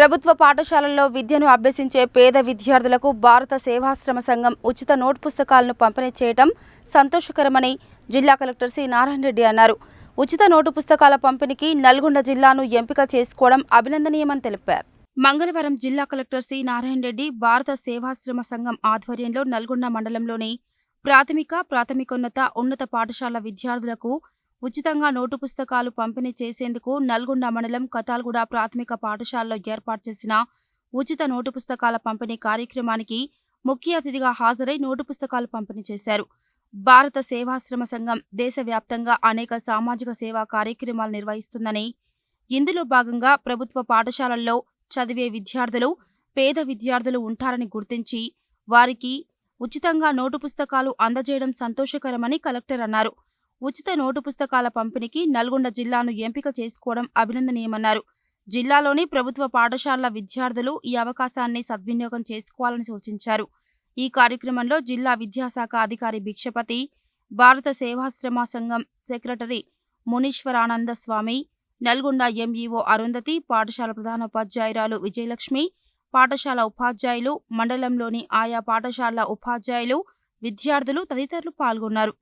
ప్రభుత్వ పాఠశాలల్లో విద్యను అభ్యసించే పేద విద్యార్థులకు భారత సేవాశ్రమ సంఘం ఉచిత నోట్ పుస్తకాలను పంపిణీ చేయడం సంతోషకరమని జిల్లా కలెక్టర్ సి నారాయణ రెడ్డి అన్నారు. ఉచిత నోటు పుస్తకాల పంపిణీకి నల్గొండ జిల్లాను ఎంపిక చేసుకోవడం అభినందనీయమని తెలిపారు. మంగళవారం జిల్లా కలెక్టర్ సి నారాయణ రెడ్డి భారత సేవాశ్రమ సంఘం ఆధ్వర్యంలో నల్గొండ మండలంలోని ప్రాథమిక ప్రాథమికోన్నత ఉన్నత పాఠశాల విద్యార్థులకు ఉచితంగా నోటు పుస్తకాలు పంపిణీ చేసేందుకు నల్గొండ మండలం కతాల్గూడ ప్రాథమిక పాఠశాలలో ఏర్పాటు చేసిన ఉచిత నోటు పుస్తకాల పంపిణీ కార్యక్రమానికి ముఖ్య అతిథిగా హాజరై నోటు పుస్తకాలు పంపిణీ చేశారు. భారత సేవాశ్రమ సంఘం దేశవ్యాప్తంగా అనేక సామాజిక సేవా కార్యక్రమాలు నిర్వహిస్తుందని ఇందులో భాగంగా ప్రభుత్వ పాఠశాలల్లో చదివే విద్యార్థులు పేద విద్యార్థులు ఉంటారని గుర్తించి వారికి ఉచితంగా నోటు పుస్తకాలు అందజేయడం సంతోషకరమని కలెక్టర్ అన్నారు. ఉచిత నోటు పుస్తకాల పంపిణీకి నల్గొండ జిల్లాను ఎంపిక చేసుకోవడం అభినందనీయమన్నారు. జిల్లాలోని ప్రభుత్వ పాఠశాలల విద్యార్థులు ఈ అవకాశాన్ని సద్వినియోగం చేసుకోవాలని సూచించారు. ఈ కార్యక్రమంలో జిల్లా విద్యాశాఖ అధికారి భిక్షపతి భారత సేవాశ్రమ సంఘం సెక్రటరీ మునీశ్వరానంద స్వామి నల్గొండ ఎంఈఓ అరుంధతి పాఠశాల ప్రధానోపాధ్యాయురాలు విజయలక్ష్మి పాఠశాల ఉపాధ్యాయులు మండలంలోని ఆయా పాఠశాలల ఉపాధ్యాయులు విద్యార్థులు తదితరులు పాల్గొన్నారు.